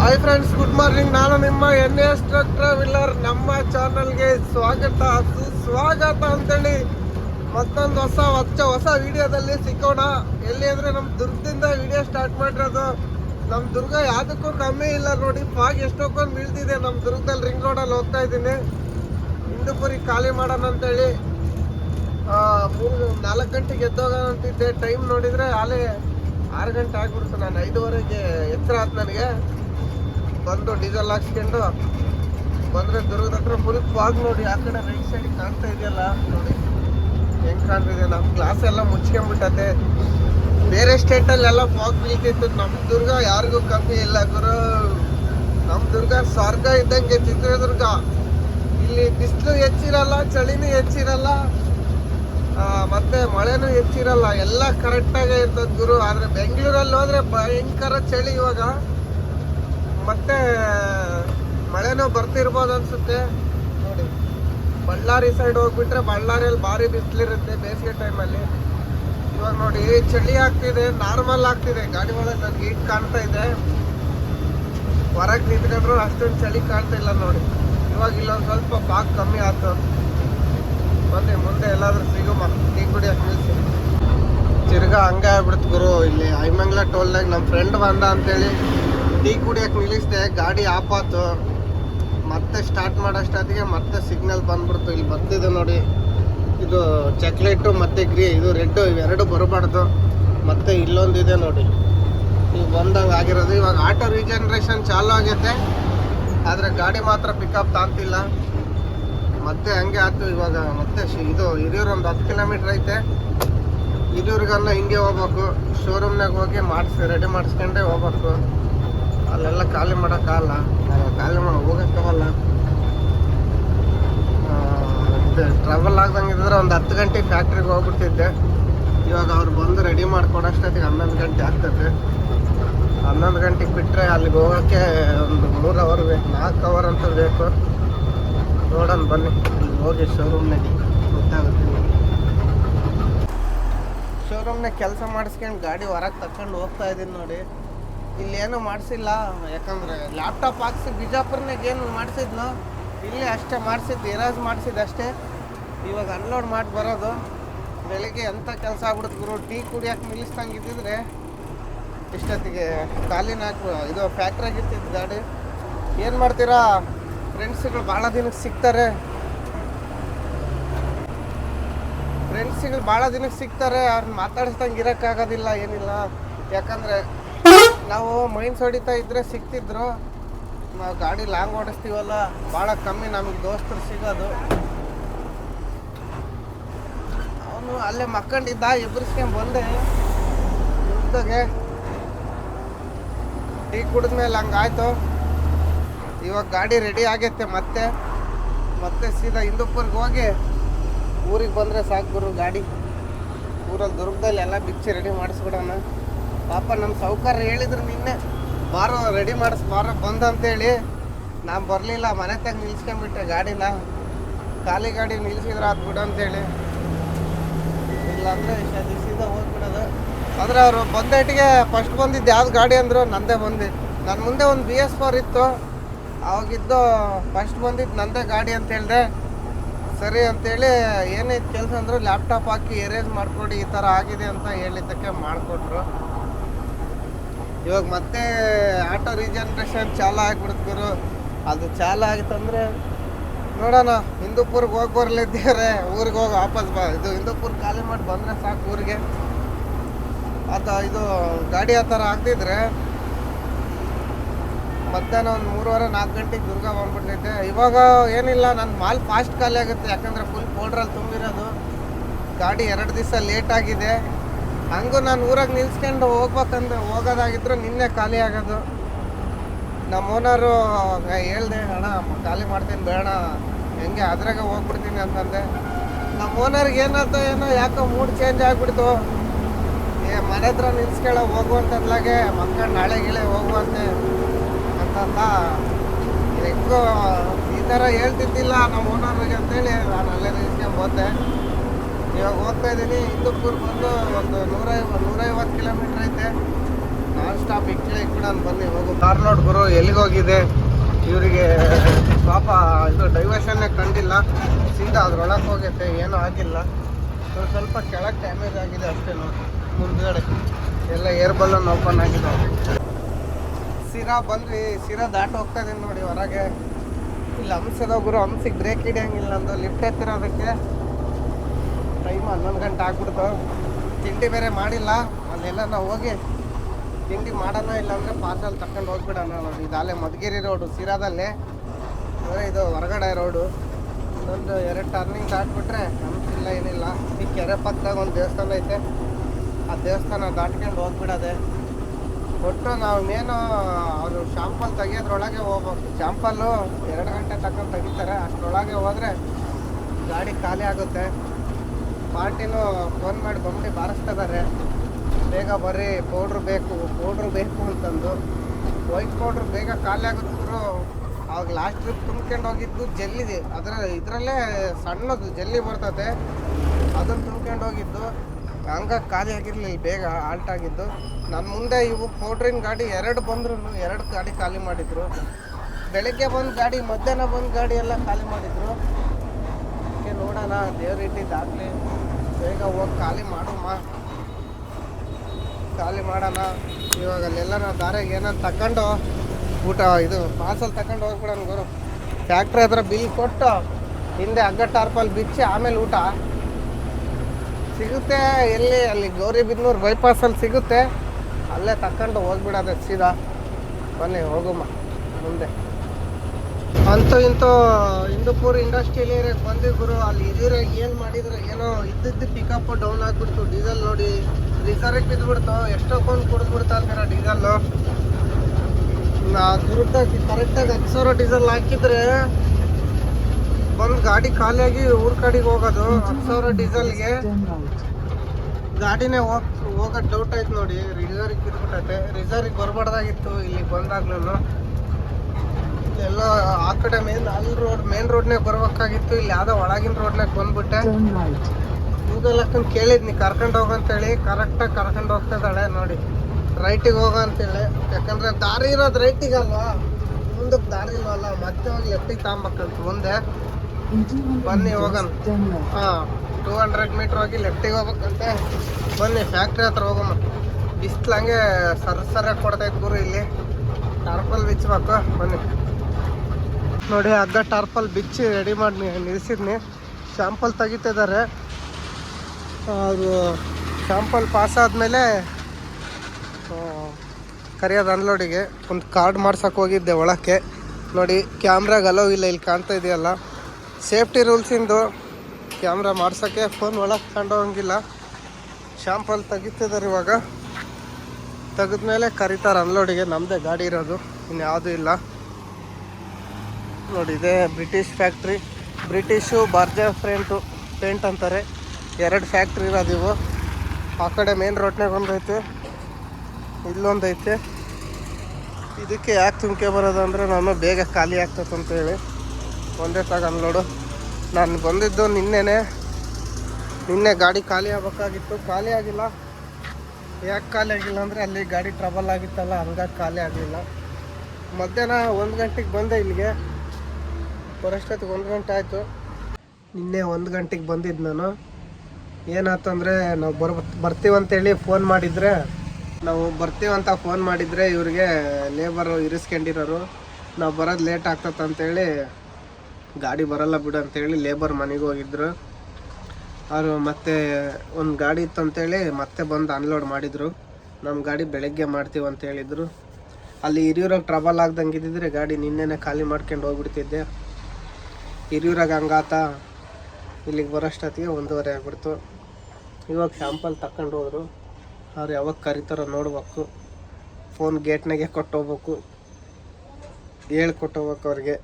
Hi friends good morning ನಾನು ನಿಮ್ಮ N S ಟ್ರಕ್ಟರ್ ನಮ್ಮ ಚಾನಲ್ಗೆ ಸ್ವಾಗತ. ಸುಸ್ವಾಗತ ಅಂತೇಳಿ ಮತ್ತೊಂದು ಹೊಸ ಹೊಚ್ಚ ಹೊಸ ವಿಡಿಯೋದಲ್ಲಿ ಸಿಕ್ಕೋಣ. ಎಲ್ಲಿ ಅಂದರೆ ನಮ್ಮ ದುರ್ಗದಿಂದ ವಿಡಿಯೋ ಸ್ಟಾರ್ಟ್ ಮಾಡಿರೋದು. ನಮ್ಮ ದುರ್ಗ ಯಾವುದಕ್ಕೂ ಕಮ್ಮಿ ಇಲ್ಲ ನೋಡಿ. ಫಾಗ್ ಎಷ್ಟೊಕ್ಕೊಂದು ಬೀಳ್ತಿದೆ. ನಮ್ಮ ದುರ್ಗದಲ್ಲಿ ರಿಂಗ್ ರೋಡಲ್ಲಿ ಹೋಗ್ತಾ ಇದ್ದೀನಿ. ಹಿಂದೂಪುರಿ ಖಾಲಿ ಮಾಡೋಣ ಅಂತೇಳಿ. ಮೂರು ನಾಲ್ಕು ಗಂಟೆಗೆ ಎದ್ದೋಗೋಣ ಅಂತಿದ್ದೆ. ಟೈಮ್ ನೋಡಿದರೆ ಆಲೇ ಆರು ಗಂಟೆ ಆಗ್ಬಿಡ್ತು ನಾನು ಐದುವರೆಗೆ ಎತ್ತರ ಆಯ್ತು ನನಗೆ. ಬಂದು ಡೀಸೆಲ್ ಹಾಕ್ಸ್ಕೊಂಡು ಬಂದ್ರೆ ದುರ್ಗದ ಹತ್ರ ಫುಲ್ ಫಾಗ್ ನೋಡಿ, ಆ ಕಡೆ ರೈಟ್ ಸೈಡ್ ಕಾಣ್ತಾ ಇದೆಯಲ್ಲ ನೋಡಿ. ಹೆಂಗ್ ಕಾಣ್ತಿದೆ ನಮ್ಮ ಗ್ಲಾಸ್ ಎಲ್ಲ ಮುಚ್ಕೊಂಡ್ಬಿಟ್ಟತೆ. ಬೇರೆ ಸ್ಟೇಟಲ್ಲೆಲ್ಲ ಫಾಗ್ ಬೀಳ್ತಿತ್ತು. ನಮ್ಮ ದುರ್ಗ ಯಾರಿಗೂ ಕಮ್ಮಿ ಇಲ್ಲ ಗುರು. ನಮ್ಮ ದುರ್ಗ ಸ್ವರ್ಗ ಇದ್ದಂಗೆ ಚಿತ್ರದುರ್ಗ. ಇಲ್ಲಿ ಬಿಸಿಲು ಹೆಚ್ಚಿರಲ್ಲ, ಚಳಿನೂ ಹೆಚ್ಚಿರಲ್ಲ ಮತ್ತೆ ಮಳೆನೂ ಹೆಚ್ಚಿರಲ್ಲ. ಎಲ್ಲ ಕರೆಕ್ಟಾಗೇ ಇರ್ತದೆ ಗುರು. ಆದರೆ ಬೆಂಗಳೂರಲ್ಲಿ ಹೋದರೆ ಭಯಂಕರ ಚಳಿ ಇವಾಗ. ಮತ್ತೆ ಮಳೆನೂ ಬರ್ತಿರ್ಬೋದು ಅನ್ಸುತ್ತೆ. ನೋಡಿ, ಬಳ್ಳಾರಿ ಸೈಡ್ ಹೋಗ್ಬಿಟ್ರೆ ಬಳ್ಳಾರಿಯಲ್ಲಿ ಭಾರಿ ಬಿಸಿಲಿರುತ್ತೆ ಬೇಸಿಗೆ ಟೈಮಲ್ಲಿ ಇವಾಗ ನೋಡಿ, ಚಳಿ ಆಗ್ತಿದೆ ನಾರ್ಮಲ್ ಆಗ್ತಿದೆ. ಗಾಡಿ ಒಳಗೆ ನನಗೆ ಹೀಟ್ ಕಾಣ್ತಾ ಇದೆ. ಹೊರಗೆ ನಿಂತ್ಕೊಂಡ್ರು ಅಷ್ಟೊಂದು ಚಳಿ ಕಾಣ್ತಾ ಇಲ್ಲ ನೋಡಿ. ಇವಾಗ ಇಲ್ಲೊಂದು ಸ್ವಲ್ಪ ಪಾಕ್ ಕಮ್ಮಿ ಆಯ್ತು. ಬನ್ನಿ, ಮುಂದೆ ಎಲ್ಲಾದರೂ ಸಿಗುಮ. ಟೀ ಕುಡಿಯಕ್ಕೆ ನಿಲ್ಸಿ ತಿರ್ಗಾ ಹಂಗೆ ಆಗ್ಬಿಡ್ತು ಗುರು. ಇಲ್ಲಿ ಐಮಂಗ್ಲ ಟೋಲ್ನಾಗ ನಮ್ಮ ಫ್ರೆಂಡ್ ಬಂದ ಅಂತೇಳಿ. ಟೀ ಕುಡಿಯಕ್ಕೆ ನಿಲ್ಲಿಸ್ದೆ? ಗಾಡಿ ಆಪಾತು ಮತ್ತೆ ಸ್ಟಾರ್ಟ್ ಮಾಡೋಷ್ಟೊತ್ತಿಗೆ ಮತ್ತೆ ಸಿಗ್ನಲ್ ಬಂದ್ಬಿಡ್ತು. ಇಲ್ಲಿ ಬರ್ತಿದೆ ನೋಡಿ. ಇದು ಚಾಕ್ಲೇಟು ಮತ್ತೆ ಗ್ರೀ ಇದು ರೆಡ್ ಇವೆರಡು ಬರಬಾರ್ದು. ಮತ್ತೆ ಇಲ್ಲೊಂದಿದೆ ನೋಡಿ. ಈಗ ಬಂದಂಗೆ ಆಗಿರೋದು. ಇವಾಗ ಆಟೋ ರೀಜನ್ರೇಷನ್ ಚಾಲು ಆಗೈತೆ. ಆದರೆ ಗಾಡಿ ಮಾತ್ರ ಪಿಕಪ್ ತಾಂತಿಲ್ಲ. ಮತ್ತೆ ಹಂಗೆ ಆಯ್ತು ಇವಾಗ. ಮತ್ತೆ ಇದು ಹಿರಿಯೂರು ಒಂದು ಹತ್ತು ಕಿಲೋಮೀಟ್ರ್ ಐತೆ. ಹಿರಿಯೂರಿಗನ್ನ ಹಿಂಗೆ ಹೋಗ್ಬೇಕು. ಶೋರೂಮ್ನಾಗ ಹೋಗಿ ಮಾಡಿಸಿ ರೆಡಿ ಮಾಡಿಸ್ಕೊಂಡೆ ಹೋಗ್ಬೇಕು. ಅಲ್ಲೆಲ್ಲ ಖಾಲಿ ಮಾಡೋಕ್ಕಾಗಲ್ಲ ಖಾಲಿ ಮಾಡಿ ಹೋಗೋಕ್ಕಾಗಲ್ಲ ಟ್ರಾವೆಲ್ ಆಗ್ದಂಗೆ ಒಂದು ಹತ್ತು ಗಂಟೆ ಫ್ಯಾಕ್ಟ್ರಿಗೆ ಹೋಗ್ಬಿಡ್ತಿದ್ದೆ. ಇವಾಗ ಅವ್ರು ಬಂದು ರೆಡಿ ಮಾಡ್ಕೊಡೋಷ್ಟೊತ್ತಿಗೆ ಹನ್ನೊಂದು ಗಂಟೆ ಆಗ್ತದೆ. ಹನ್ನೊಂದು ಗಂಟೆಗೆ ಬಿಟ್ಟರೆ ಅಲ್ಲಿಗೆ ಹೋಗೋಕ್ಕೆ ಒಂದು ಮೂರು ಅವರ್ ಬೇಕು, ನಾಲ್ಕು ಅವರ್ ಅಂತ ಬೇಕು. ನೋಡೋಣ ಬನ್ನಿ ಅಲ್ಲಿ ಹೋಗಿ ಶೋರೂಮ್ನಾಗೆ ಗೊತ್ತಾಗುತ್ತೆ ಶೋರೂಮ್ನಾಗ ಕೆಲಸ ಮಾಡಿಸ್ಕೊಂಡು ಗಾಡಿ ಹೊರಗೆ ತಕೊಂಡು ಹೋಗ್ತಾ ಇದ್ದೀನಿ ನೋಡಿ. ಇಲ್ಲಿ ಏನು ಮಾಡಿಸಿಲ್ಲ. ಯಾಕಂದ್ರೆ ಲ್ಯಾಪ್ಟಾಪ್ ಹಾಕ್ಸಿ ಬಿಜಾಪುರ್ನಾಗ ಏನು ಮಾಡಿಸಿದ್ನು, ಇಲ್ಲಿ ಅಷ್ಟೇ ಮಾಡಿಸಿದ್ದು ಇರಾಜ್ ಮಾಡಿಸಿದ್ದು ಅಷ್ಟೇ. ಇವಾಗ ಅನ್ಲೋಡ್ ಮಾಡಿ ಬರೋದು. ಬೆಳಿಗ್ಗೆ ಎಂಥ ಕೆಲಸ ಆಗ್ಬಿಡುತ್ತೆ ಗುರು, ಟೀ ಕುಡಿಯೋಕೆ ನಿಲ್ಲಿಸ್ದಂಗೆ ಇದ್ದಿದ್ರೆ ಇಷ್ಟೊತ್ತಿಗೆ ಖಾಲಿನ ಹಾಕಿ, ಇದು ಫ್ಯಾಕ್ಟ್ರಿಯಾಗಿರ್ತಿತ್ತು ಗಾಡಿ. ಏನು ಮಾಡ್ತೀರಾ? ಫ್ರೆಂಡ್ಸ್ಗಳು ಭಾಳ ದಿನಕ್ಕೆ ಸಿಗ್ತಾರೆ. ಫ್ರೆಂಡ್ಸ್ಗಳು ಭಾಳ ದಿನಕ್ಕೆ ಸಿಗ್ತಾರೆ ಅವ್ರನ್ನ ಮಾತಾಡಿಸ್ದಂಗೆ ಇರೋಕ್ಕಾಗೋದಿಲ್ಲ ಏನಿಲ್ಲ. ಯಾಕಂದರೆ ನಾವು ಮೈನ್ಸ್ ಹೊಡಿತಾ ಇದ್ರೆ ಸಿಕ್ತಿದ್ರು. ನಾವು ಗಾಡಿ ಲಾಂಗ್ ಓಡಿಸ್ತೀವಲ್ಲ ಭಾಳ ಕಮ್ಮಿ ನಮಗೆ ದೋಸ್ತರು ಸಿಗೋದು. ಅವನು ಅಲ್ಲೇ ಮಕ್ಕಂಡಿದ್ದ ಎಬ್ಬರಿಸ್ಕೊಂಡ್ ಬಂದೆ. ಯುದ್ಧಗೆ ಟೀ ಕುಡಿದ್ಮೇಲೆ ಹಂಗಾಯ್ತು ಇವಾಗ ಗಾಡಿ ರೆಡಿ ಆಗೈತೆ ಮತ್ತೆ. ಮತ್ತೆ ಸೀದಾ ಹಿಂದೂಪುರ್ಗೆ ಹೋಗಿ ಊರಿಗೆ ಬಂದರೆ ಸಾಕು ಗುರು ಗಾಡಿ. ಊರಲ್ಲಿ ದುರ್ಗದಲ್ಲಿ ಎಲ್ಲ ಬಿಚ್ಚಿ ರೆಡಿ ಮಾಡಿಸ್ಬಿಡೋಣ. ಪಾಪ ನಮ್ಮ ಸೌಕರ್ಯ ಹೇಳಿದ್ರು ನಿನ್ನೆ. ಬಾರೋ ರೆಡಿ ಮಾಡಿಸ್, ಬಾರೋ, ಬಂದ ಅಂತೇಳಿ. ನಾನು ಬರಲಿಲ್ಲ, ಮನೆ ತೆಗೆದು ನಿಲ್ಸ್ಕೊಂಡ್ಬಿಟ್ಟೆ ಗಾಡಿನ. ಖಾಲಿ ಗಾಡಿ ನಿಲ್ಸಿದ್ರೆ ಆತು ಬಿಡು ಅಂತೇಳಿ. ಇಲ್ಲಾಂದರೆ ಸೀದಾ ಹೋಗ್ಬಿಡೋದು. ಆದರೆ ಅವರು ಬಂದೇಟಿಗೆ ಫಸ್ಟ್ ಬಂದಿದ್ದು ಯಾವ್ದು ಗಾಡಿ ಅಂದರು ನಂದೇ ಬಂದು. ನನ್ನ ಮುಂದೆ ಒಂದು ಬಿ ಎಸ್ ಫೋರ್ ಇತ್ತು. ಅವಾಗಿದ್ದು ಫಸ್ಟ್ ಬಂದಿದ್ದು ನಂದೇ ಗಾಡಿ ಅಂತ ಹೇಳಿದೆ ಸರಿ ಅಂತೇಳಿ ಏನೇ ಕೆಲಸ ಅಂದರು ಲ್ಯಾಪ್ಟಾಪ್ ಹಾಕಿ ಎರೇಜ್ ಮಾಡಿಕೊಡಿ, ಈ ಥರ ಆಗಿದೆ ಅಂತ ಹೇಳಿದ್ದಕ್ಕೆ ಮಾಡಿಕೊಟ್ರು. ಇವಾಗ ಮತ್ತೆ ಆಟೋ ರೀಜನ್ರೇಷನ್ ಚಾಲ ಆಗ್ಬಿಡುತ್ತೆ ಗುರು. ಅದು ಚಾಲು ಆಗಿತ್ತಂದ್ರೆ ನೋಡೋಣ, ಹಿಂದೂಪುರ್ಗೆ ಹೋಗಿ ಬರ್ಲಿದ್ದೇವ್ರೆ ಊರಿಗೆ ಹೋಗಿ ವಾಪಸ್ ಬಾ. ಇದು ಹಿಂದೂಪುರ್ ಖಾಲಿ ಮಾಡಿ ಬಂದರೆ ಸಾಕು ಊರಿಗೆ. ಆತ ಇದು ಗಾಡಿ ಆ ಥರ ಆಗ್ತಿದ್ರೆ ಮಧ್ಯಾಹ್ನ ಒಂದು ಮೂರುವರೆ, ನಾಲ್ಕು ಗಂಟೆಗೆ ದುರ್ಗ ಬಂದ್ಬಿಟ್ಟೈತೆ ಇವಾಗ ಏನಿಲ್ಲ ನನ್ನ ಮಾಲ್ ಫಾಸ್ಟ್ ಖಾಲಿ ಆಗುತ್ತೆ. ಯಾಕಂದರೆ ಫುಲ್ ಪೌಡ್ರಲ್ಲಿ ತುಂಬಿರೋದು. ಗಾಡಿ ಎರಡು ದಿವಸ ಲೇಟ್ ಆಗಿದೆ. ಹಂಗೂ ನಾನು ಊರಾಗ ನಿಲ್ಸ್ಕೊಂಡು ಹೋಗ್ಬೇಕಂದ್ರೆ ಹೋಗೋದಾಗಿದ್ರು ನಿನ್ನೆ ಖಾಲಿ ಆಗೋದು. ನಮ್ಮ ಓನರು ಹೇಳ್ದೆ, ಅಣ್ಣ, ಖಾಲಿ ಮಾಡ್ತೀನಿ, ಬೇಡ. ಹೆಂಗೆ ಅದ್ರಾಗ ಹೋಗ್ಬಿಡ್ತೀನಿ ಅಂತಂದೆ. ನಮ್ಮ ಓನರ್ಗೆ ಏನಂತ ಏನೋ, ಯಾಕೋ ಮೂಡ್ ಚೇಂಜ್ ಆಗಿಬಿಡ್ತು. ಏ, ಮನೆ ಹತ್ರ ನಿಲ್ಸ್ಕೊಳ್ಳೋ ಹೋಗುವಂತಂದ್ಲಾಗೆ ಮಕ್ಕಳು ನಾಳೆ ಗೀಳೆ ಹೋಗುವಂತೆ ಅಂತಂದ. ಹೆಂಗೋ ಈ ಥರ ಹೇಳ್ತಿದ್ದಿಲ್ಲ ನಮ್ಮ ಓನರ್ಗೆ ಅಂತೇಳಿ ನಾನು ಅಲ್ಲೇ ನಿಲ್ಸ್ಕೊಂಡು ಹೋದೆ. ಇವಾಗ ಹೋಗ್ತಾ ಇದ್ದೀನಿ. ಹಿಂದೂಪುರ್ ಬಂದು ಒಂದು ನೂರೈವ ನೂರೈವತ್ತು ಕಿಲೋಮೀಟ್ರ್ ಐತೆ. ನಾನ್ ಸ್ಟಾಪ್ ಇಕ್ಕಲೇ ಇಕ್ಬಿಡೋಣ ಬನ್ನಿ, ಹೋಗು. ಕಾರ್ ನೋಡ್ ಗುರು ಎಲ್ಲಿಗೆ ಹೋಗಿದೆ? ಇವರಿಗೆ ಪಾಪ ಇದು ಡೈವರ್ಷನ್ನೇ ಕಂಡಿಲ್ಲ. ಸೀದಾ ಅದ್ರೊಳಗೆ ಹೋಗೈತೆ, ಏನೂ ಆಗಿಲ್ಲ. ಸ್ವಲ್ಪ ಕೆಳಗೆ ಡ್ಯಾಮೇಜ್ ಆಗಿದೆ ಅಷ್ಟೇ ನೋಡಿ. ಮುಂದ್ಗಡೆ ಎಲ್ಲ ಏರ್ ಬಲ್ಲನ್ ಓಪನ್ ಆಗಿದೆ. ಸಿರಾ ಬಂದ್ವಿ. ಸಿರಾ ದಾಟ ಹೋಗ್ತಾ ಇದೀನಿ ನೋಡಿ ಹೊರಗೆ. ಇಲ್ಲಿ ಹಂಸದ ಗುರು, ಹಂಸಿಗೆ ಬ್ರೇಕ್ ಹಿಡಿಯಂಗಿಲ್ಲ ಅಂದು ಲಿಫ್ಟ್ ಎತ್ತಿರೋದಕ್ಕೆ. ಹನ್ನೊಂದು ಗಂಟೆ ಆಗ್ಬಿಡ್ತು. ತಿಂಡಿ ಬೇರೆ ಮಾಡಿಲ್ಲ. ಅಲ್ಲೆಲ್ಲ ನಾವು ಹೋಗಿ ತಿಂಡಿ ಮಾಡೋಣ, ಇಲ್ಲಾಂದರೆ ಪಾರ್ಸಲ್ ತಕ್ಕೊಂಡು ಹೋಗ್ಬಿಡೋಣ ನೋಡಿ ಇದು ಅಲ್ಲೇ ಮಧುಗಿರಿ ರೋಡು ಸಿರಾದಲ್ಲಿ. ಅಂದರೆ ಇದು ಹೊರಗಡೆ ರೋಡು ಇನ್ನೊಂದು ಎರಡು ಟರ್ನಿಂಗ್ ದಾಟ್ಬಿಟ್ರೆ ನಮ್ಗಿಲ್ಲ, ಏನಿಲ್ಲ. ಈ ಕೆರೆ ಪಕ್ಕದಾಗ ಒಂದು ದೇವಸ್ಥಾನ ಐತೆ. ಆ ದೇವಸ್ಥಾನ ದಾಟ್ಕೊಂಡು ಹೋಗ್ಬಿಡೋದೆ. ಒಟ್ಟು ನಾವು ಮೇನು ಅವರು ಶಾಂಪಲ್ ತೆಗಿಯೋದ್ರೊಳಗೆ ಹೋಗ್ಬೇಕು. ಶಾಂಪಲ್ಲು ಎರಡು ಗಂಟೆ ತಕ್ಕಂಡು ತೆಗಿತಾರೆ. ಅಷ್ಟರೊಳಗೆ ಹೋದರೆ ಗಾಡಿ ಖಾಲಿ ಆಗುತ್ತೆ. ಪಾರ್ಟಿನೂ ಫೋನ್ ಮಾಡಿ ಬಂದು ಬಾರಿಸ್ತಿದ್ದಾರೆ ಬೇಗ ಬರ್ರಿ ಪೌಡ್ರ್ ಬೇಕು ಪೌಡ್ರ್ ಬೇಕು ಅಂತಂದು. ವೈಟ್ ಪೌಡ್ರ್ ಬೇಗ ಖಾಲಿ ಆಗುತ್ತಿದ್ರು ಅವಾಗ ಲಾಸ್ಟ್ ಟ್ರಿಪ್ ತುಂಬ್ಕೊಂಡು ಹೋಗಿದ್ದು ಜಲ್ಲಿದೆ. ಅದರ ಇದರಲ್ಲೇ ಸಣ್ಣದು ಜಲ್ಲಿ ಬರ್ತದೆ ಅದನ್ನು ತುಂಬ್ಕೊಂಡು ಹೋಗಿದ್ದು. ಹಂಗ ಖಾಲಿ ಆಗಿರಲಿಲ್ಲ, ಬೇಗ ಆಲ್ಟ್ ಆಗಿದ್ದು. ನನ್ನ ಮುಂದೆ ಇವು ಪೌಡ್ರಿನ ಗಾಡಿ ಎರಡು ಬಂದ್ರು ಎರಡು ಗಾಡಿ ಖಾಲಿ ಮಾಡಿದ್ರು. ಬೆಳಗ್ಗೆ ಬಂದು ಗಾಡಿ, ಮಧ್ಯಾಹ್ನ ಬಂದು ಗಾಡಿ ಎಲ್ಲ ಖಾಲಿ ಮಾಡಿದ್ರು. ಅದಕ್ಕೆ ನೋಡೋಣ, ದೇವ್ರ ಇಟ್ಟಿದ್ದಾಗಲಿ ಬೇಗ ಹೋಗಿ ಖಾಲಿ ಮಾಡುಮ್ಮ. ಖಾಲಿ ಮಾಡೋಣ. ಇವಾಗ ಅಲ್ಲೆಲ್ಲ ನಾವು ದಾರಿಗೆ ಏನಾರು ತಗೊಂಡು ಊಟ ಇದು ಪಾರ್ಸಲ್ ತಗೊಂಡು ಹೋಗ್ಬಿಡೋಣ ಗುರು. ಫ್ಯಾಕ್ಟ್ರಿ ಹತ್ರ ಬಿಲ್ ಕೊಟ್ಟು ಹಿಂದೆ ಹಗ್ಗ ಟಾರ್ಪಲ್ ಬಿಚ್ಚಿ ಆಮೇಲೆ ಊಟ. ಸಿಗುತ್ತೆ ಎಲ್ಲಿ? ಅಲ್ಲಿ ಗೌರಿಬಿದನೂರು ಬೈಪಾಸಲ್ಲಿ ಸಿಗುತ್ತೆ. ಅಲ್ಲೇ ತಕೊಂಡು ಹೋಗ್ಬಿಡೋದೆ ಸೀದಾ. ಬನ್ನಿ ಹೋಗಮ್ಮ ಮುಂದೆ. ಅಂತೂ ಇಂತ ಹಿಂದೂಪುರ್ ಇಂಡಸ್ಟ್ರಿಯಲ್ ಬಂದಿ ಗುರು. ಅಲ್ಲಿ ಹಿರಿಯರಾಗ ಏನು ಮಾಡಿದ್ರೆ? ಏನೋ ಇದ್ದಿದ್ದು ಪಿಕಪ್ ಡೌನ್ ಆಗ್ಬಿಡ್ತು. ಡೀಸೆಲ್ ನೋಡಿ ರಿಸರ್ವ್ ಬಿದ್ದುಬಿಡ್ತು. ಎಷ್ಟೋ ಕೊಂಡು ಕುಡಿದ್ಬಿಡ್ತಾ ಇರ್ತಾರ ಡೀಸೆಲ್ಲು ನಾ ದುರ್ದಾಗಿ ಕರೆಕ್ಟಾಗಿ ಹತ್ತು ಸಾವಿರ ಡೀಸೆಲ್ ಹಾಕಿದ್ರೆ ಬಂದು ಗಾಡಿ ಖಾಲಿಯಾಗಿ ಊರ್ ಕಡೆಗೆ ಹೋಗೋದು. ಹತ್ತು ಸಾವಿರ ಡೀಸೆಲ್ಗೆ ಗಾಡಿನೇ ಹೋಗ್ ಹೋಗೋದು ಡೌಟ್ ಆಯ್ತು ನೋಡಿ. ರಿಸರ್ವ್ ಬಿದ್ಬಿಟ್ಟೈತೆ ರಿಸರ್ವ್ ಬರಬಾರ್ದಾಗಿತ್ತು. ಇಲ್ಲಿ ಬಂದಾಗ್ಲೂ ಎಲ್ಲ ಆ ಕಡೆ ಮೇನ್ ಅಲ್ಲಿ ರೋಡ್ ಮೇನ್ ರೋಡ್ನಾಗ ಬರ್ಬೇಕಾಗಿತ್ತು. ಇಲ್ಲಿ ಯಾವ್ದೋ ಒಳಗಿನ ರೋಡ್ನಾಗ ಬಂದ್ಬಿಟ್ಟೆ. ಗೂಗಲ್ ಕೇಳಿದ್ನಿ ಕರ್ಕೊಂಡು ಹೋಗು ಅಂತೇಳಿ. ಕರೆಕ್ಟಾಗಿ ಕರ್ಕೊಂಡು ಹೋಗ್ತಾ ಇದ್ದಾಳೆ, ನೋಡಿ. ರೈಟಿಗೆ ಹೋಗೋ ಅಂತೇಳಿ. ಯಾಕಂದ್ರೆ ದಾರಿ ಇರೋದು ರೈಟಿಗೆ ಅಲ್ವಾ? ಮುಂದಕ್ಕೆ ದಾರಿ ಇಲ್ವಲ್ಲ ಮತ್ತೆ ಹೋಗಿ ಲೆಫ್ಟಿಗೆ ತಗೊಂಬೇಕಂತ ಮುಂದೆ. ಬನ್ನಿ, ಹೋಗೋಣ. ಹಾಂ ಟೂ ಹಂಡ್ರೆಡ್ ಮೀಟ್ರ್ ಹೋಗಿ ಲೆಫ್ಟಿಗೆ ಹೋಗ್ಬೇಕಂತೆ. ಬನ್ನಿ ಫ್ಯಾಕ್ಟ್ರಿ ಹತ್ರ ಹೋಗೋಣ. ಬಿಸ್ಲು ಹಂಗೆ ಸರ್ ಸರಿಯಾಗಿ ಕೊಡ್ತೈತೆ ಗುರು ಇಲ್ಲಿ. ಟಾರ್ಪಲ್ ಬಿಚ್ಚಬೇಕು ಬನ್ನಿ. ನೋಡಿ ಹಗ್ಗ ಟಾರ್ಪಲ್ ಬಿಚ್ಚಿ ರೆಡಿ ಮಾಡಿ ನಿಲ್ಲಿಸಿದ್ನಿ ಶಾಂಪಲ್ ತೆಗಿತಿದ್ದಾರೆ. ಅದು ಶಾಂಪಲ್ ಪಾಸ್ ಆದಮೇಲೆ ಕರಿಯೋದು ಅನ್ಲೋಡಿಗೆ ಒಂದು ಕಾರ್ಡ್ ಮಾಡ್ಸೋಕೆ ಹೋಗಿದ್ದೆ ಒಳಕ್ಕೆ. ನೋಡಿ ಕ್ಯಾಮ್ರಾಗ ಅಲೋ ಇಲ್ಲ, ಇಲ್ಲಿ ಕಾಣ್ತಾ ಇದೆಯಲ್ಲ. ಸೇಫ್ಟಿ ರೂಲ್ಸಿಂದು ಕ್ಯಾಮ್ರಾ ಮಾಡ್ಸೋಕ್ಕೆ ಫೋನ್ ಒಳಗೆ ತಗೊಂಡೋಗಂಗಿಲ್ಲ. ಶಾಂಪಲ್ ತೆಗಿತಿದ್ದಾರೆ ಇವಾಗ. ತೆಗೆದ್ಮೇಲೆ ಕರೀತಾರೆ ಅನ್ಲೋಡಿಗೆ ನಮ್ಮದೇ ಗಾಡಿ ಇರೋದು. ಇನ್ಯಾವುದೂ ಇಲ್ಲ. ನೋಡಿ, ಇದೆ ಬ್ರಿಟಿಷ್ ಫ್ಯಾಕ್ಟ್ರಿ. ಬ್ರಿಟಿಷು ಬಾರ್ಜಾ ಫ್ರೆಂಟು ಪೇಂಟ್ ಅಂತಾರೆ. ಎರಡು ಫ್ಯಾಕ್ಟ್ರಿ ಇರೋದು ಇವು. ಆ ಕಡೆ ಮೇನ್ ರೋಡ್ನಾಗ ಒಂದೈತೆ, ಇಲ್ಲೊಂದೈತೆ. ಇದಕ್ಕೆ ಯಾಕೆ ತುಮಕೆ ಬರೋದು ಅಂದರೆ ನಾನು ಬೇಗ ಖಾಲಿ ಆಗ್ತದೆ ಅಂತೇಳಿ ಒಂದೇ ತಗೊಂಡು ನೋಡು. ನಾನು ಬಂದಿದ್ದು ನಿನ್ನೆನೆ. ನಿನ್ನೆ ಗಾಡಿ ಖಾಲಿ ಆಗಬೇಕಾಗಿತ್ತು. ಖಾಲಿ ಆಗಿಲ್ಲ. ಯಾಕೆ ಖಾಲಿ ಆಗಿಲ್ಲ ಅಂದರೆ ಅಲ್ಲಿ ಗಾಡಿ ಟ್ರಬಲ್ ಆಗಿತ್ತಲ್ಲ, ಹಂಗಾಗಿ ಖಾಲಿ ಆಗಲಿಲ್ಲ. ಮಧ್ಯಾಹ್ನ ಒಂದು ಗಂಟೆಗೆ ಬಂದೆ ಇಲ್ಲಿಗೆ. ಬರೋಷ್ಟೊತ್ತಿಗೆ ಒಂದು ಗಂಟೆ ಆಯಿತು. ನಿನ್ನೆ ಒಂದು ಗಂಟೆಗೆ ಬಂದಿದ್ದು ನಾನು. ಏನಾಯ್ತಂದರೆ ನಾವು ಬರ್, ಬರ್ತೀವಂತೇಳಿ ಫೋನ್ ಮಾಡಿದರೆ, ನಾವು ಬರ್ತೀವಂತ ಫೋನ್ ಮಾಡಿದರೆ ಇವ್ರಿಗೆ ಲೇಬರು ಇರಿಸ್ಕೊಂಡಿರೋರು, ನಾವು ಬರೋದು ಲೇಟ್ ಆಗ್ತದೆ ಅಂತೇಳಿ ಗಾಡಿ ಬರಲ್ಲ ಬಿಡು ಅಂತೇಳಿ ಲೇಬರ್ ಮನೆಗೆ ಹೋಗಿದ್ರು. ಅವರು ಮತ್ತೆ ಒಂದು ಗಾಡಿ ಇತ್ತು ಅಂತೇಳಿ ಮತ್ತೆ ಬಂದು ಅನ್ಲೋಡ್ ಮಾಡಿದರು. ನಮ್ಮ ಗಾಡಿ ಬೆಳಗ್ಗೆ ಮಾಡ್ತೀವಿ ಅಂತ ಹೇಳಿದ್ರು ಅಲ್ಲಿ ಹಿರಿಯೂರಾಗ ಟ್ರಬಲ್ ಆಗ್ದಂಗೆ ಇದ್ದಿದ್ರೆ ಗಾಡಿ ನಿನ್ನೆನೆ ಖಾಲಿ ಮಾಡ್ಕೊಂಡು ಹೋಗ್ಬಿಡ್ತಿದ್ದೆ. ಹಿರಿಯೂರಾಗ ಹಂಗಾತ ಇಲ್ಲಿಗೆ ಬರೋಷ್ಟೊತ್ತಿಗೆ ಒಂದೂವರೆ ಆಗ್ಬಿಡ್ತು. ಇವಾಗ ಸ್ಯಾಂಪಲ್ ತಕೊಂಡು ಹೋದ್ರು. ಅವ್ರು ಯಾವಾಗ ಕರಿತಾರೋ ನೋಡ್ಬೇಕು. ಫೋನ್ ಗೇಟ್ನಾಗೆ ಕೊಟ್ಟೋಗ್ಬೇಕು ಹೇಳ್ಕೊಟ್ಟೋಗ್ಬೇಕು ಅವ್ರಿಗೆ.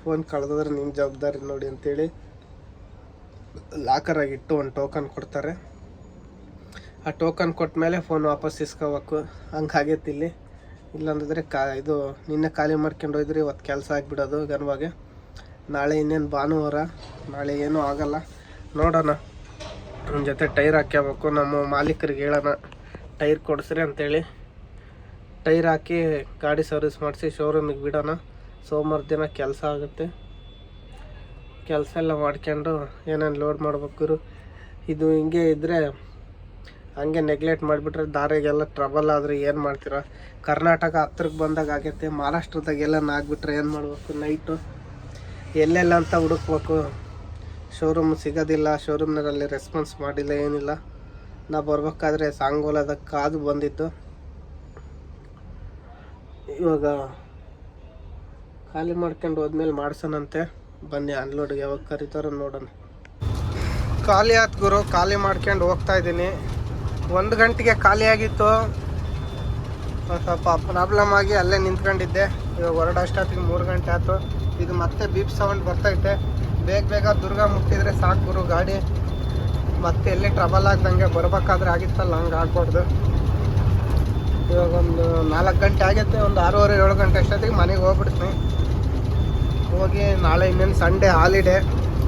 ಫೋನ್ ಕಳೆದ್ರೆ ನಿಮ್ಮ ಜವಾಬ್ದಾರಿ ನೋಡಿ ಅಂತೇಳಿ ಲಾಕರಾಗಿ ಇಟ್ಟು ಒಂದು ಟೋಕನ್ ಕೊಡ್ತಾರೆ. ಆ ಟೋಕನ್ ಕೊಟ್ಟ ಮೇಲೆ ಫೋನ್ ವಾಪಸ್ ಇಸ್ಕೋಬೇಕು. ಹಂಗೆ ಆಗೈತೆ ಇಲ್ಲಿ. ಇಲ್ಲಾಂದಿದ್ರೆ ಕಾ ಇದು ನಿನ್ನೆ ಖಾಲಿ ಮಾಡ್ಕೊಂಡು ಹೋಯ್ದ್ರಿ ಇವತ್ತು ಕೆಲಸ ಆಗಿಬಿಡೋದು ಗನ್ವಾಗೆ. ನಾಳೆ ಇನ್ನೇನು ಭಾನುವಾರ, ನಾಳೆ ಏನೂ ಆಗಲ್ಲ. ನೋಡೋಣ. ನಮ್ಮ ಜೊತೆ ಟೈರ್ ಹಾಕ್ಯಬೇಕು. ನಮ್ಮ ಮಾಲೀಕರಿಗೆ ಹೇಳೋಣ. ಟೈರ್ ಕೊಡಿಸ್ರಿ ಅಂತೇಳಿ. ಟೈರ್ ಹಾಕಿ ಗಾಡಿ ಸರ್ವಿಸ್ ಮಾಡಿಸಿ ಶೋರೂಮಿಗೆ ಬಿಡೋಣ. ಸೋಮವಾರ ದಿನ ಕೆಲಸ ಆಗುತ್ತೆ. ಕೆಲಸ ಎಲ್ಲ ಮಾಡ್ಕೊಂಡು ಏನೇನು ಲೋಡ್ ಮಾಡ್ಬೇಕು ಇದು ಹಿಂಗೆ ಇದ್ದರೆ ಹಂಗೆ ನೆಗ್ಲೆಕ್ಟ್ ಮಾಡಿಬಿಟ್ರೆ ದಾರಿಗೆಲ್ಲ ಟ್ರಬಲ್ ಆದರೆ ಏನು ಮಾಡ್ತೀರ? ಕರ್ನಾಟಕ ಹತ್ರಕ್ಕೆ ಬಂದಾಗ ಆಗೈತೆ ಮಹಾರಾಷ್ಟ್ರದಾಗೆಲ್ಲ ನಾಗ್ಬಿಟ್ರೆ ಏನು ಮಾಡಬೇಕು? ನೈಟು ಎಲ್ಲೆಲ್ಲ ಅಂತ ಹುಡುಕ್ಬೇಕು. ಶೋರೂಮ್ ಸಿಗೋದಿಲ್ಲ ಶೋರೂಮ್ನಲ್ಲಿ ರೆಸ್ಪಾನ್ಸ್ ಮಾಡಿಲ್ಲ, ಏನಿಲ್ಲ. ನಾ ಬರ್ಬೇಕಾದ್ರೆ ಸಾಂಗೋಲದ ಕಾದು ಬಂದಿತ್ತು. ಇವಾಗ ಖಾಲಿ ಮಾಡ್ಕೊಂಡು ಹೋದ್ಮೇಲೆ ಮಾಡ್ಸೋಣಂತೆ. ಬನ್ನಿ ಅನ್ಲೋಡ್ಗೆ ಯಾವಾಗ ಕರಿತಾರೋ ನೋಡೋಣ. ಖಾಲಿ ಆಯ್ತು ಗುರು, ಖಾಲಿ ಮಾಡ್ಕೊಂಡು ಹೋಗ್ತಾ ಇದ್ದೀನಿ. ಒಂದು ಗಂಟೆಗೆ ಖಾಲಿ ಆಗಿತ್ತು. ಸ್ವಲ್ಪ ಪ್ರಾಬ್ಲಮ್ ಆಗಿ ಅಲ್ಲೇ ನಿಂತ್ಕೊಂಡಿದ್ದೆ. ಇವಾಗ ಹೊರಡೋ ಅಷ್ಟೊತ್ತಿಗೆ ಮೂರು ಗಂಟೆ ಆಯ್ತು. ಇದು ಮತ್ತೆ ಬೀಪ್ ಸೌಂಡ್ ಬರ್ತೈತೆ. ಬೇಗ ಬೇಗ ದುರ್ಗ ಮುಟ್ಟಿದ್ರೆ ಸಾಕು ಗುರು, ಗಾಡಿ. ಮತ್ತೆ ಎಲ್ಲಿ ಟ್ರಬಲ್ ಆಗ್ದಂಗೆ ಬರ್ಬೇಕಾದ್ರೆ ಆಗಿತ್ತಲ್ಲ, ಹಂಗೆ ಆಗ್ಬಾರ್ದು. ಇವಾಗ ಒಂದು ನಾಲ್ಕು ಗಂಟೆ ಆಗೈತೆ, ಒಂದು ಆರೂವರೆ, ಏಳು ಗಂಟೆ ಅಷ್ಟೊತ್ತಿಗೆ ಮನೆಗೆ ಹೋಗ್ಬಿಡ್ತೀನಿ. ಹೋಗಿ ನಾಳೆ ಇನ್ನೇನು ಸಂಡೇ ಹಾಲಿಡೇ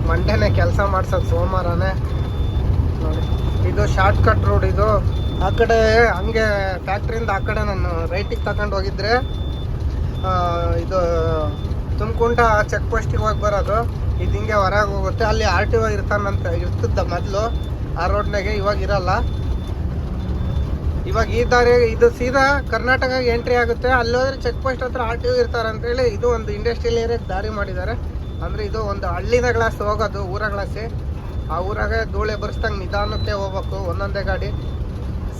ಮಂಡೇನೆ ಕೆಲಸ ಮಾಡ್ಸೋದು ಸೋಮವಾರನೇ. ನೋಡಿ, ಇದು ಶಾರ್ಟ್ ಕಟ್ ರೋಡ್ ಇದು. ಆ ಕಡೆ ಹಂಗೆ ಫ್ಯಾಕ್ಟ್ರಿಯಿಂದ ಆ ಕಡೆ ನಾನು ರೈಟಿಗೆ ತಗೊಂಡು ಹೋಗಿದ್ರೆ ಇದು ತುಮಕುಂಟ ಚೆಕ್ ಪೋಸ್ಟಿಗೆ ಹೋಗಿ ಬರೋದು. ಇದು ಹಿಂಗೆ ಹೊರಗೆ ಹೋಗುತ್ತೆ. ಅಲ್ಲಿ ಆರ್ ಟಿ ಒ ಇರ್ತಾನಂತ ಇರ್ತಿದ್ದ ಮೊದಲು. ಆ ರೋಡ್ನಾಗೆ ಇವಾಗ ಇರಲ್ಲ. ಇವಾಗ ಈ ದಾರಿ, ಇದು ಸೀದಾ ಕರ್ನಾಟಕ ಎಂಟ್ರಿ ಆಗುತ್ತೆ. ಅಲ್ಲಿ ಹೋದ್ರೆ ಚೆಕ್ ಪೋಸ್ಟ್ ಹತ್ರ ಆರ್ ಟಿ ಒ ಇರ್ತಾರೆ ಅಂತೇಳಿ ಇದು ಒಂದು ಇಂಡಸ್ಟ್ರಿಯಲ್ ಏರಿಯಾಗೆ ದಾರಿ ಮಾಡಿದ್ದಾರೆ ಅಂದರೆ ಇದು ಒಂದು ಹಳ್ಳಿನ ಗ್ಲಾಸ್ ಹೋಗೋದು, ಊರ ಗ್ಲಾಸಿ ಆ ಊರಾಗೆ ಧೂಳೆ ಬರ್ಸ್ದಂಗೆ ನಿಧಾನಕ್ಕೆ ಹೋಗ್ಬೇಕು ಒಂದೊಂದೇ ಗಾಡಿ.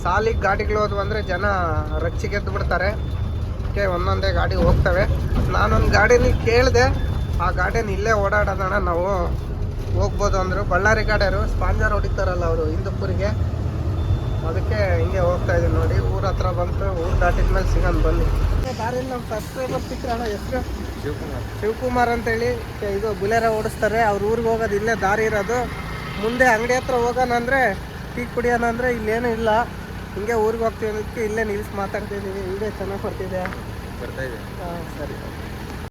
ಸಾಲಿಗೆ ಗಾಡಿಗಳು ಹೋದ್ವು ಅಂದರೆ ಜನ ರಚ್ಚಿಗೆದ್ದು ಬಿಡ್ತಾರೆ. ಅದಕ್ಕೆ ಒಂದೊಂದೇ ಗಾಡಿ ಹೋಗ್ತವೆ. ನಾನೊಂದು ಗಾಡಿನ ಕೇಳಿದೆ ಆ ಗಾಡಿನ ಇಲ್ಲೇ ಓಡಾಡೋದಣ್ಣ ನಾವು. ಹೋಗ್ಬೋದು ಅಂದರು. ಬಳ್ಳಾರಿ ಗಾಡಿಯರು ಸ್ಪಾಂಜರ್ ಹೊಡಿತಾರಲ್ಲ ಅವರು ಹಿಂದೂಪುರಿಗೆ. ಅದಕ್ಕೆ ಹಿಂಗೆ ಹೋಗ್ತಾ ಇದ್ದೀನಿ ನೋಡಿ. ಊರ ಹತ್ರ ಬಂತು ಊರು ದಾಟಿದ ಮೇಲೆ ಸಿಗೋಣ ಬನ್ನಿ. ದಾರಿಯಲ್ಲಿ ನಮ್ಮ ಸಬ್ಸ್ಕ್ರೈಬರ್ ಸಿಕ್ಕರಣ್ಣ ಹೆಸರು? ಶಿವಕುಮಾರ್. ಶಿವಕುಮಾರ್ ಅಂತೇಳಿ. ಇದು ಬುಲೆರ ಓಡಿಸ್ತಾರೆ. ಅವ್ರ ಊರಿಗೆ ಹೋಗೋದು ಇಲ್ಲೇ ದಾರಿ ಇರೋದು. ಮುಂದೆ ಅಂಗಡಿ ಹತ್ರ ಹೋಗೋಣ ಅಂದರೆ ಟೀ ಕುಡಿಯೋಣ ಅಂದರೆ ಇಲ್ಲೇನೂ ಇಲ್ಲ. ಹಿಂಗೆ ಊರಿಗೆ ಹೋಗ್ತೀವಿ ಅನ್ನೋದಕ್ಕೆ ಇಲ್ಲೇ ನಿಲ್ಸಿ ಮಾತಾಡ್ತಿದ್ದೀವಿ ಇಲ್ಲೇ ಚೆನ್ನಾಗಿ ಬರ್ತಿದೆ. ಬರ್ತಾ ಇದೆ. ಹಾಂ ಸರಿ.